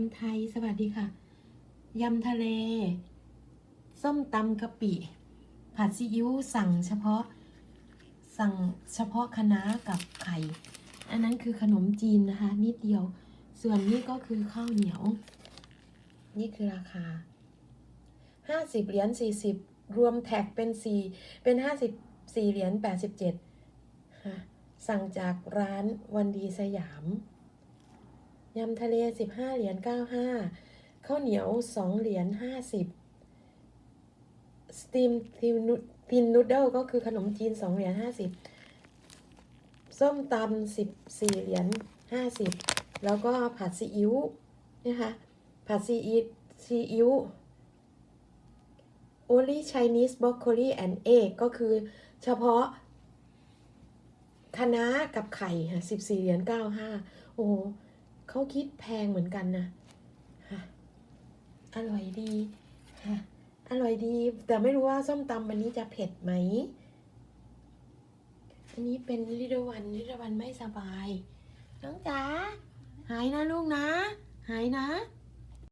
ำไทยสวัสดีค่ะ ยำทะเล ส้มตำกะปิ ผัดซีอิ๊วสั่งเฉพาะ สั่งเฉพาะคะน้ากับไข่ อันนั้นคือขนมจีนนะคะ นิดเดียว ส่วนนี้ก็คือข้าวเหนียว นี่คือราคาห้าสิบเหรียญสี่สิบรวมแท็กเป็นสี่เป็นห้าสิบสี่เหรียญแปดสิบเจ็ดสั่งจากร้านวันดีสยาม ยำทะเลสิบห้าเหรียญเก้าห้าข้าวเหนียวสองเหรียญห้าสิบสตีมทินทินนูดเดิลก็คือขนมจีนสองเหรียญห้าสิบส้มตำสิบสี่เหรียญห้าสิบแล้วก็ผัดซีอิ๊วนะคะผัดซีอิ๊วซีอิ๊ว only Chinese broccoli and egg ก็คือเฉพาะคะน้ากับไข่ค่ะสิบสี่เหรียญเก้าห้าโอ้โห เขาคิดแพงเหมือนกันนะอร่อยดีอร่อยดี แต่ไม่รู้ว่าส้มตำวันนี้จะเผ็ดไหม อันนี้เป็นลิดวันลิดวันไม่สบาย น้องจ๋าหายนะลูกนะ หายนะ